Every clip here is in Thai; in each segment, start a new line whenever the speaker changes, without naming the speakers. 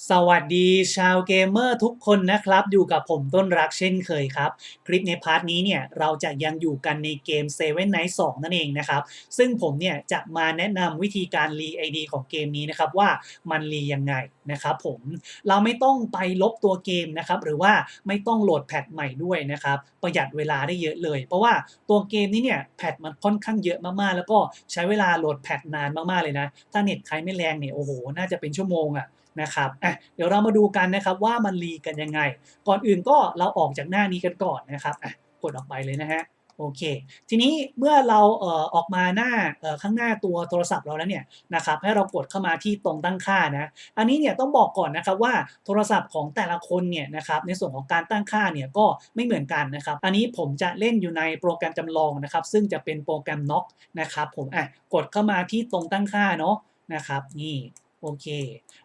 สวัสดีชาวเกมเมอร์ทุกคนนะครับ อยู่กับผมต้นรักเช่นเคยครับ คลิปในพาร์ทนี้เนี่ย เราจะยังอยู่กันในเกม Seven Night 2 นั่นเองนะครับ ซึ่งผมเนี่ย จะมาแนะนำวิธีการรี ID ของเกมนี้นะครับ ว่ามันรียังไงนะครับผมเราไม่ต้องไปลบตัวเกมนะครับ หรือว่าไม่ต้องโหลดแพทใหม่ด้วยนะครับ ประหยัดเวลาได้เยอะเลย เพราะว่าตัวเกมนี้เนี่ยแพทมันค่อนข้างเยอะมากๆ แล้วก็ใช้เวลาโหลดแพทนานมากๆเลยนะถ้าเน็ตใครไม่แรงเนี่ยโอ้โหน่าจะเป็นชั่วโมงอะ นะครับอะเดี๋ยวเรามาดูกันนะครับว่ามันรีกันยังไง ก่อนอื่นก็เราออกจากหน้านี้กันก่อนนะครับอะกดออกไปเลยนะฮะโอเค ทีนี้เมื่อเราเอ่อออกมาหน้าเอ่อข้างหน้าตัวโทรศัพท์เราแล้วเนี่ยนะครับให้เรากดเข้ามาที่ตรงตั้งค่านะอันนี้เนี่ยต้องบอกก่อนนะครับว่าโทรศัพท์ของแต่ละคนเนี่ยนะครับในส่วนของการตั้งค่าเนี่ยก็ไม่เหมือนกันนะครับ อันนี้ผมจะเล่นอยู่ในโปรแกรมจำลองนะครับ ซึ่งจะเป็นโปรแกรม Knock นะครับผมอะกดเข้ามาที่ตรงตั้งค่าเนาะนะครับนี่ โอเค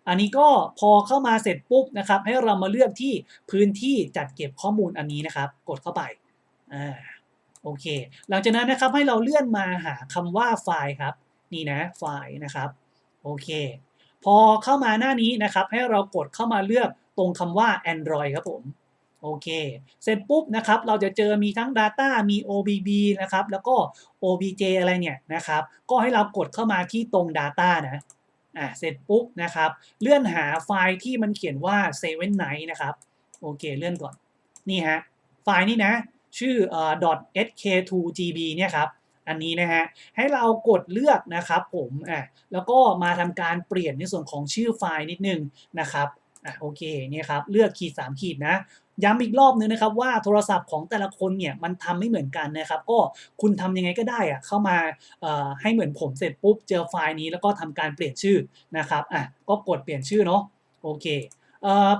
อันนี้ก็พอเข้ามาเสร็จปุ๊บนะครับ ให้เรามาเลือกที่พื้นที่จัดเก็บข้อมูลอันนี้นะครับ กดเข้าไปอ่าโอเค หลังจากนั้นนะครับให้เราเลื่อนมาหาคำว่าไฟล์ครับ นี่นะไฟล์นะครับโอเค พอเข้ามาหน้านี้นะครับ ให้เรากดเข้ามาเลือกตรงคำว่า Android ครับผมโอเค เสร็จปุ๊บนะครับ เราจะเจอมีทั้ง Data มี OBB นะครับ แล้วก็ OBJ อะไรเนี่ยนะครับ ก็ให้เรากดเข้ามาที่ตรง Data นะ อะเสร็จปุ๊บนะครับ เลื่อนหาไฟล์ที่มันเขียนว่า Seven Night นะครับ โอเค เลื่อนก่อน นี่ฮะ ไฟล์นี้นะ ชื่อเอ่อ .sk2gb เนี่ยครับ อันนี้นะฮะ ให้เรากดเลือกนะครับผมอะแล้วก็มาทำการเปลี่ยนในส่วนของชื่อไฟล์นิดนึงนะครับอะโอเคเนี่ยครับ เลือกขีด3ขีดนะ ย้ำอีกรอบนึงนะครับว่าโทรศัพท์ของแต่ละคนเนี่ยมันทำไม่เหมือนกันนะครับ ก็คุณทำยังไงก็ได้อะเข้ามาให้เหมือนผมเสร็จปุ๊บเจอไฟล์นี้แล้วก็ทำการเปลี่ยนชื่อนะครับอะก็กดเปลี่ยนชื่อเนาะโอเค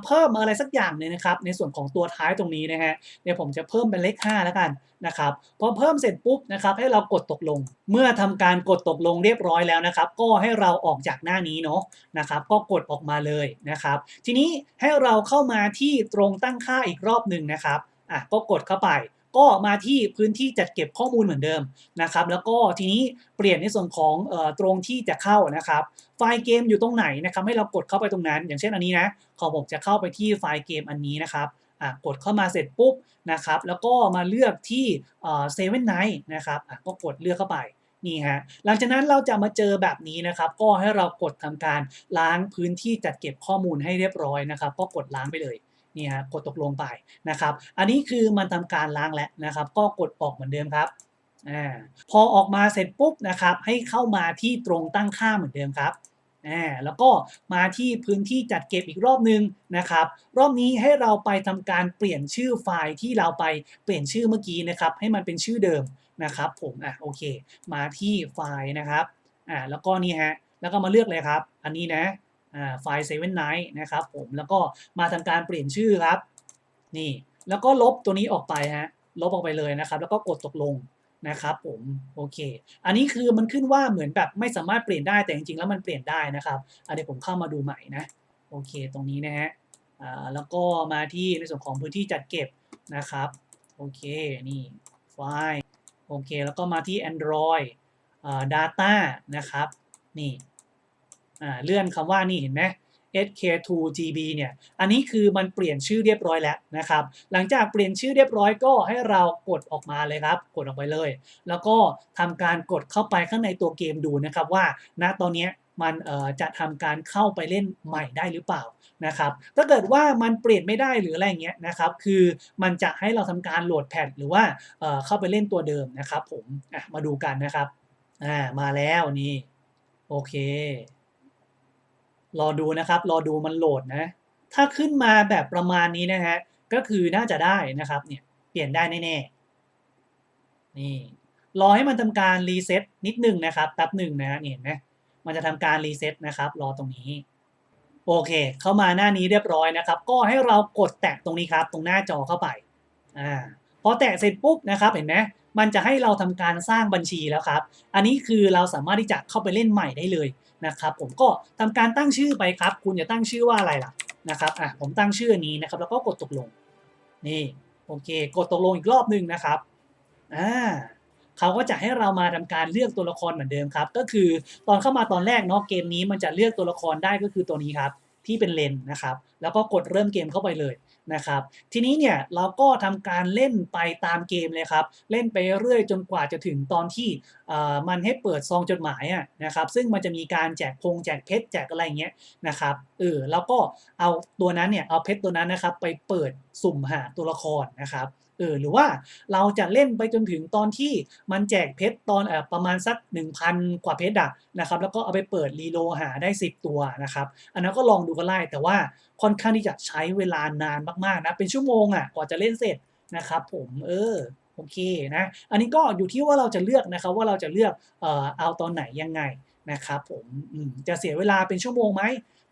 เพิ่มอะไรสักอย่างเนึ่งนะครับในส่วนของตัวท้ายตรงนี้นะฮะเดี๋ยวผมจะเพิ่มเป็นเลข5แล้วกันนะครับพอเพิ่มเสร็จปุ๊บนะครับให้เรากดตกลง เมื่อทำการกดตกลงเรียบร้อยแล้วนะครับ ก็ให้เราออกจากหน้านี้เนาะนะครับ ก็กดออกมาเลยนะครับ ทีนี้ให้เราเข้ามาที่ตรงตั้งค่าอีกรอบหนึ่งนะครับอะก็กดเข้าไป ก็มาที่พื้นที่จัดเก็บข้อมูลเหมือนเดิมนะครับ แล้วก็ทีนี้เปลี่ยนในส่วนของออตรงที่จะเข้านะครับ ไฟล์เกมอยู่ตรงไหนนะครับ ให้เรากดเข้าไปตรงนั้น อย่างเช่นอันนี้นะของผมจะเข้าไปที่ไฟล์เกมอันนี้นะครับกดเข้ามาเสร็จปุ๊บนะครับ แล้วก็มาเลือกที่เซเว่นไนท์นะครับก็กดเลือกเข้าไปนี่ฮะหลังจากนั้นเราจะมาเจอแบบนี้นะครับ ก็ให้เรากดทำการล้างพื้นที่จัดเก็บข้อมูลให้เรียบร้อยนะครับ ก็กดล้างไปเลย นี่ฮะกดตกลงไปนะครับ อันนี้คือมันทำการล้างแล้วนะครับ ก็กดออกเหมือนเดิมครับอ่าพอออกมาเสร็จปุ๊บนะครับ ให้เข้ามาที่ตรงตั้งค่าเหมือนเดิมครับอ่าแล้วก็มาที่พื้นที่จัดเก็บอีกรอบนึงนะครับ รอบนี้ให้เราไปทำการเปลี่ยนชื่อไฟล์ที่เราไปเปลี่ยนชื่อเมื่อกี้นะครับ ให้มันเป็นชื่อเดิมนะครับผมอะโอเค มาที่ไฟล์นะครับอ่าแล้วก็นี่ฮะแล้วก็มาเลือกเลยครับ อันนี้นะ ไฟล์ Seven Night นะครับผมแล้วก็มาทำการเปลี่ยนชื่อครับ นี่ แล้วก็ลบตัวนี้ออกไปฮะลบออกไปเลยนะครับ แล้วก็กดตกลงนะครับผมโอเค อันนี้คือมันขึ้นว่าเหมือนแบบไม่สามารถเปลี่ยนได้แต่จริงๆแล้วมันเปลี่ยนได้นะครับอันนี้ผมเข้ามาดูใหม่นะโอเคตรงนี้นะฮะอ่าแล้วก็มาที่ในส่วนของพื้นที่จัดเก็บนะครับโอเคนี่ไฟล์โอเคแล้วก็มาที่ Android อ่า Data นะครับนี่ อ่าเลื่อนคำว่านี่เห็นไหม SK2GB เนี่ย อันนี้คือมันเปลี่ยนชื่อเรียบร้อยแล้วนะครับ หลังจากเปลี่ยนชื่อเรียบร้อยก็ให้เรากดออกมาเลยครับ กดออกไปเลย แล้วก็ทำการกดเข้าไปข้างในตัวเกมดูนะครับว่า ณ ตอนนี้มันจะทำการเข้าไปเล่นใหม่ได้หรือเปล่านะครับ ถ้าเกิดว่ามันเปลี่ยนไม่ได้หรืออะไรเงี้ยนะครับ คือมันจะให้เราทำการโหลดแพทหรือว่าเข้าไปเล่นตัวเดิมนะครับ ผมมาดูกันนะครับ อ่า มาแล้วนี่ โอเค รอดูนะครับ รอดูมันโหลดนะ ถ้าขึ้นมาแบบประมาณนี้นะฮะ ก็คือน่าจะได้นะครับ เนี่ย เปลี่ยนได้แน่ๆ นี่ รอให้มันทำการรีเซ็ตนิดนึงนะครับ แป๊บหนึ่งนะฮะเห็นไหมมันจะทำการรีเซ็ตนะครับ รอตรงนี้ โอเค เข้ามาหน้านี้เรียบร้อยนะครับ ก็ให้เรากดแตะตรงนี้ครับ ตรงหน้าจอเข้าไป อ่า พอแตะเสร็จปุ๊บนะครับ เห็นไหมมันจะให้เราทำการสร้างบัญชีแล้วครับ อันนี้คือเราสามารถที่จะเข้าไปเล่นใหม่ได้เลย นะครับ ผมก็ทำการตั้งชื่อไปครับ คุณจะตั้งชื่อว่าอะไรล่ะนะครับอะผมตั้งชื่อนี้นะครับ แล้วก็กดตกลง นี่โอเค กดตกลงอีกรอบหนึ่งนะครับอ่าเขาก็จะให้เรามาทำการเลือกตัวละครเหมือนเดิมครับ ก็คือตอนเข้ามาตอนแรกเนาะเกมนี้มันจะเลือกตัวละครได้ก็คือตัวนี้ครับ ที่เป็นเลนนะครับ แล้วก็กดเริ่มเกมเข้าไปเลยนะครับ ทีนี้เนี่ยเราก็ทำการเล่นไปตามเกมเลยครับ เล่นไปเรื่อยจนกว่าจะถึงตอนที่มันให้เปิดซองจดหมายนะครับ ซึ่งมันจะมีการแจกพงแจกเพชรแจกอะไรเงี้ยนะครับเออแล้วก็เอาตัวนั้นเนี่ยเอาเพชรตัวนั้นนะครับไปเปิดสุ่มหาตัวละครนะครับ เออหรือว่าเราจะเล่นไปจนถึงตอนที่มันแจกเพชรตอนเออประมาณสัก 1,000 กว่าเพชรอะนะครับแล้วก็เอาไปเปิดรีโลหาได้ 10 ตัวนะครับอันนั้นก็ลองดูกันไล่แต่ว่าค่อนข้างที่จะใช้เวลานานมากๆนะเป็นชั่วโมงอะกว่าจะเล่นเสร็จนะครับผมเออโอเคนะอันนี้ก็อยู่ที่ว่าเราจะเลือกนะครับว่าเราจะเลือกเอ่อเอาตอนไหนยังไงนะครับผมมจะเสียเวลาเป็นชั่วโมงไหม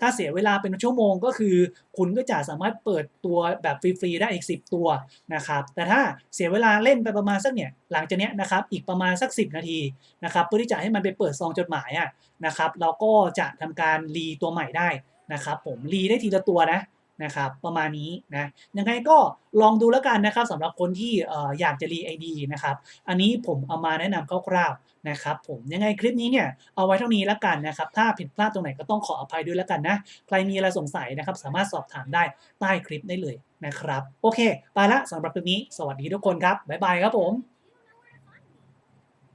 ถ้าเสียเวลาเป็นชั่วโมงก็คือ คุณก็จะสามารถเปิดตัวแบบฟรีๆได้อีก 10 ตัวนะครับ แต่ถ้าเสียเวลาเล่นไปประมาณสักเนี่ยหลังจากเนี้ยนะครับอีกประมาณสัก 10 นาทีนะครับเพื่อที่จะให้มันไปเปิดซองจดหมายอะนะครับเราก็จะทำการรีตัวใหม่ได้นะครับผมรีได้ทีละตัวนะ นะครับประมาณนี้นะยังไงก็ลองดูแล้วกันนะครับสำหรับคนที่อออยากจะรี ID นะครับอันนี้ผมเอามาแนะนำคร่าวๆนะครับผมยังไงคลิปนี้เนี่ยเอาไว้เท่านี้แล้วกันนะครับถ้าผิดพลาดตรงไหนก็ต้องขออภัยด้วยแล้วกันนะใครมีอะไรสงสัยนะครับสามารถสอบถามได้ใต้คลิปได้เลยนะครับโอเค ไปละสำหรับคลิปนี้สวัสดีทุกคนครับบ๊ายบายครับผม